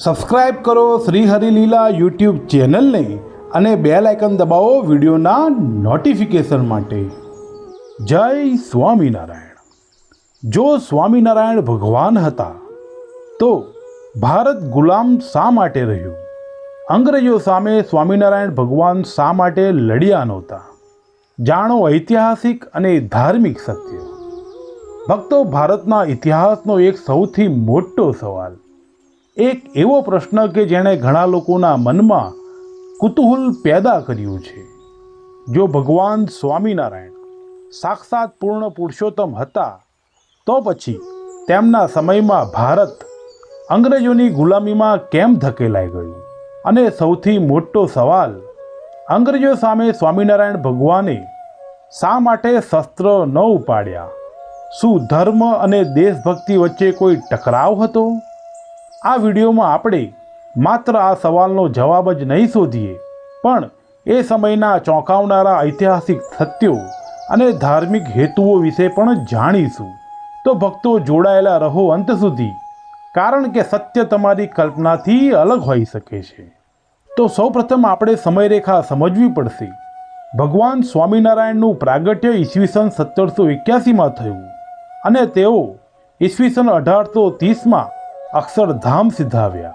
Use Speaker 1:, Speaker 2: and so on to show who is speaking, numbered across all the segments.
Speaker 1: Subscribe કરો Shri Harileela YouTube ચેનલને અને બેલ આઇકન દબાવો વિડીયોના નોટિફિકેશન માટે. જય સ્વામિનારાયણ. જો સ્વામિનારાયણ ભગવાન હતા, તો ભારત ગુલામ શા માટે રહ્યું? અંગ્રેજો સામે સ્વામિનારાયણ ભગવાન શા માટે લડ્યા નહોતા? જાણો ઐતિહાસિક અને ધાર્મિક સત્ય. ભક્તો ભારતના ઇતિહાસનો એક સૌથી મોટો સવાલ. એક એવો પ્રશ્ન કે જેણે ઘણા લોકોના મનમાં કુતૂહલ પેદા કર્યું છે. જો ભગવાન સ્વામિનારાયણ સાક્ષાત પૂર્ણ પુરુષોત્તમ હતા, તો પછી તેમના સમયમાં ભારત અંગ્રેજોની ગુલામીમાં કેમ ધકેલાઈ ગયું? અને સૌથી મોટો સવાલ, અંગ્રેજો સામે સ્વામિનારાયણ ભગવાને શા માટે શસ્ત્ર ન ઉપાડ્યા? શું ધર્મ અને દેશભક્તિ વચ્ચે કોઈ ટકરાવ હતો? આ વિડીયોમાં આપણે માત્ર આ સવાલનો જવાબ જ નહીં શોધીએ, પણ એ સમયના ચોંકાવનારા ઐતિહાસિક સત્યો અને ધાર્મિક હેતુઓ વિશે પણ જાણીશું. તો ભક્તો જોડાયેલા રહો અંત સુધી, કારણ કે સત્ય તમારી કલ્પનાથી અલગ હોઈ શકે છે. તો સૌપ્રથમ આપણે સમયરેખા સમજવી પડશે. ભગવાન સ્વામિનારાયણનું પ્રાગટ્ય ઈસવીસન સત્તરસો એક્યાસીમાં થયું અને તેઓ ઈસવીસન અઢારસો ત્રીસમાં અક્ષરધામ સિદ્ધાવ્યા.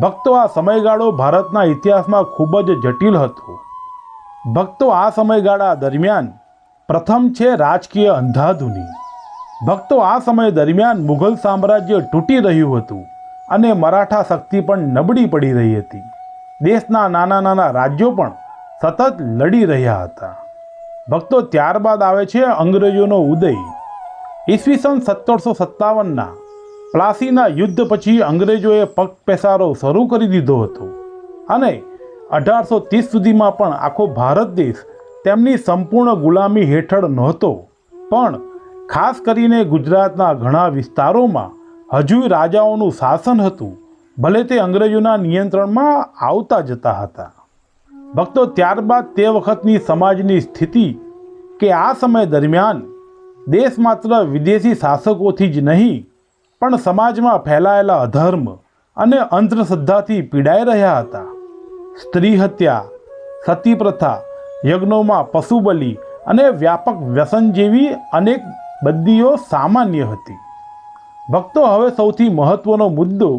Speaker 1: ભક્તો આ સમયગાળો ભારતના ઇતિહાસમાં ખૂબ જ જટિલ હતો. ભક્તો આ સમયગાળા દરમિયાન પ્રથમ છે રાજકીય અંધાધુની. ભક્તો આ સમય દરમિયાન મુઘલ સામ્રાજ્ય તૂટી રહ્યું હતું અને મરાઠા શક્તિ પણ નબળી પડી રહી હતી. દેશના નાના નાના રાજ્યો પણ સતત લડી રહ્યા હતા. ભક્તો ત્યારબાદ આવે છે અંગ્રેજોનો ઉદય. ઈસવીસન સત્તરસો સત્તાવનના પ્લાસીના યુદ્ધ પછી અંગ્રેજોએ પગ પેસારો શરૂ કરી દીધો હતો. અને અઢારસો ત્રીસ સુધીમાં પણ આખો ભારત દેશ તેમની સંપૂર્ણ ગુલામી હેઠળ નહોતો. પણ ખાસ કરીને ગુજરાતના ઘણા વિસ્તારોમાં હજુ રાજાઓનું શાસન હતું. ભલે તે અંગ્રેજોના નિયંત્રણમાં આવતા જતા હતા. ભક્તો, ત્યારબાદ તે વખતની સમાજની સ્થિતિ કે આ સમય દરમિયાન દેશ માત્ર વિદેશી શાસકોથી જ નહીં પણ સમાજમાં ફેલાયેલા અધર્મ અને અંધશ્રદ્ધાથી પીડાઈ રહ્યા હતા. સ્ત્રી હત્યા, સતી પ્રથા, યજ્ઞોમાં પશુબલિ અને વ્યાપક વ્યસન જેવી અનેક બદીઓ સામાન્ય હતી. ભક્તો હવે સૌથી મહત્વનો મુદ્દો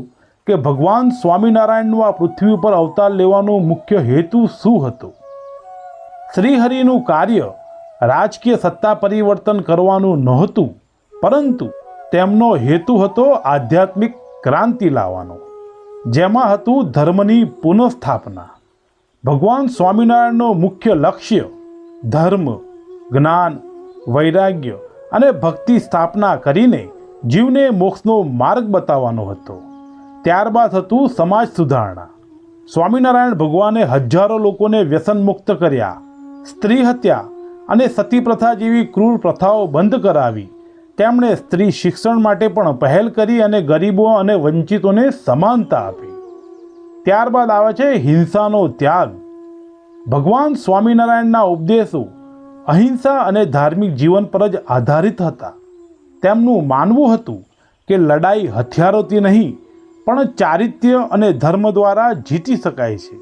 Speaker 1: કે ભગવાન સ્વામિનારાયણનું આ પૃથ્વી ઉપર અવતાર લેવાનો મુખ્ય હેતુ શું હતો? શ્રીહરિનું કાર્ય રાજકીય સત્તા પરિવર્તન કરવાનું નહોતું, પરંતુ તેમનો હેતુ હતો આધ્યાત્મિક ક્રાંતિ લાવવાનો, જેમાં હતું ધર્મની પુનઃસ્થાપના. ભગવાન સ્વામિનારાયણનો મુખ્ય લક્ષ્ય ધર્મ, જ્ઞાન, વૈરાગ્ય અને ભક્તિ સ્થાપના કરીને જીવને મોક્ષનો માર્ગ બતાવવાનો હતો. ત્યારબાદ હતું સમાજ સુધારણા. સ્વામિનારાયણ ભગવાને હજારો લોકોને વ્યસન મુક્ત કર્યા, સ્ત્રી હત્યા અને સતી પ્રથા જેવી ક્રૂર પ્રથાઓ બંધ કરાવી તેમણે સ્ત્રી શિક્ષણ માટે પણ પહેલ કરી અને ગરીબો અને વંચિતોને સમાનતા આપી. ત્યારબાદ આવે છે હિંસાનો ત્યાગ. ભગવાન સ્વામિનારાયણના ઉપદેશો અહિંસા અને ધાર્મિક જીવન પર જ આધારિત હતા. તેમનું માનવું હતું કે લડાઈ હથિયારોથી નહીં, પણ ચારિત્ર્ય અને ધર્મ દ્વારા જીતી શકાય છે.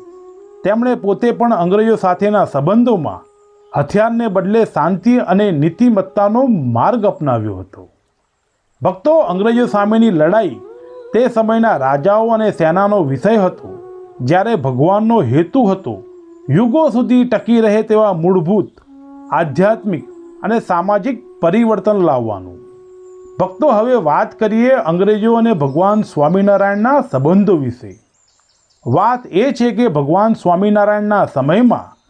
Speaker 1: તેમણે પોતે પણ અંગ્રેજો સાથેના સંબંધોમાં હથિયારને બદલે શાંતિ અને નીતિમત્તાનો માર્ગ અપનાવ્યો હતો. ભક્તો અંગ્રેજો સામેની લડાઈ તે સમયના રાજાઓ અને સેનાનો વિષય હતો. જ્યારે ભગવાનનો હેતુ હતો, યુગો સુધી ટકી રહે તેવા મૂળભૂત, આધ્યાત્મિક અને સામાજિક પરિવર્તન લાવવાનું. ભક્તો હવે વાત કરીએ અંગ્રેજો અને ભગવાન સ્વામિનારાયણના સંબંધો વિશે. વાત એ છે કે ભગવાન સ્વામિનારાયણના સમયમાં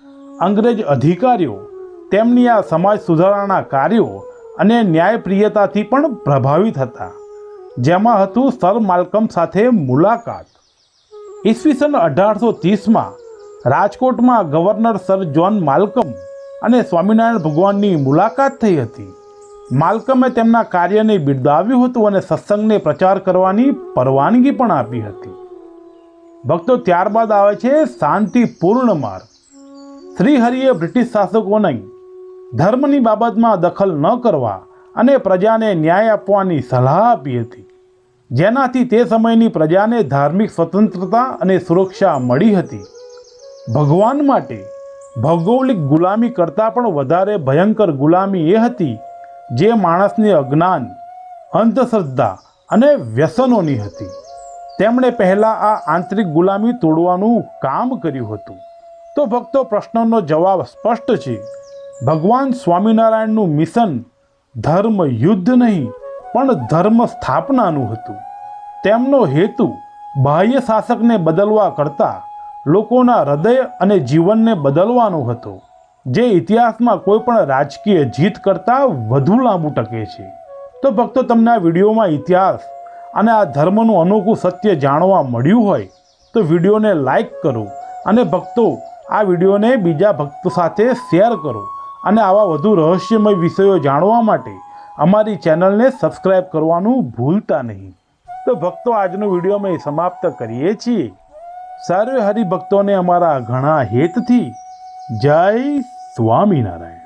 Speaker 1: અંગ્રેજ અધિકારીઓ તેમની આ સમાજ સુધારણાના કાર્યો અને ન્યાયપ્રિયતાથી પણ પ્રભાવિત હતા, જેમાં હતું સર માલકમ સાથે મુલાકાત. ઈસવીસન અઢારસો ત્રીસમાં રાજકોટમાં ગવર્નર સર જ્હોન માલકમ અને સ્વામિનારાયણ ભગવાનની મુલાકાત થઈ હતી. માલકમે તેમના કાર્યને બિરદાવ્યું હતું અને સત્સંગને પ્રચાર કરવાની પરવાનગી પણ આપી હતી. ભક્તો ત્યારબાદ આવે છે શાંતિપૂર્ણ માર્ગ. શ્રીહરિએ બ્રિટિશ શાસકોને ધર્મની બાબતમાં દખલ ન કરવા અને પ્રજાને ન્યાય આપવાની સલાહ આપી હતી. જેનાથી તે સમયની પ્રજાને ધાર્મિક સ્વતંત્રતા અને સુરક્ષા મળી હતી. ભગવાન માટે ભૌગોલિક ગુલામી કરતાં પણ વધારે ભયંકર ગુલામી એ હતી જે માણસની અજ્ઞાન, અંધશ્રદ્ધા અને વ્યસનોની હતી. તેમણે પહેલાં આ આંતરિક ગુલામી તોડવાનું કામ કર્યું હતું. તો ભક્તો પ્રશ્નનો જવાબ સ્પષ્ટ છે. ભગવાન સ્વામિનારાયણનું મિશન ધર્મ યુદ્ધ નહીં, પણ ધર્મ સ્થાપનાનું હતું. તેમનો હેતુ બાહ્ય શાસકને બદલવા કરતાં લોકોના હૃદય અને જીવનને બદલવાનો હતો, જે ઇતિહાસમાં કોઈ પણ રાજકીય જીત કરતાં વધુ લાંબુ ટકે છે. તો ભક્તો, તમને આ વિડીયોમાં ઇતિહાસ અને આ ધર્મનું અનોખું સત્ય જાણવા મળ્યું હોય, તો વિડીયોને લાઈક કરો અને ભક્તો આ વિડીયોને બીજા ભક્તો સાથે શેર કરો અને આવા વધુ રહસ્યમય વિષયો જાણવા માટે અમારી ચેનલને સબસ્ક્રાઈબ કરવાનું ભૂલતા નહીં. તો ભક્તો, આજનો વીડિયો અમે સમાપ્ત કરીએ છીએ. સર્વે હરિભક્તોને અમારા ઘણા હેતથી જય સ્વામિનારાયણ.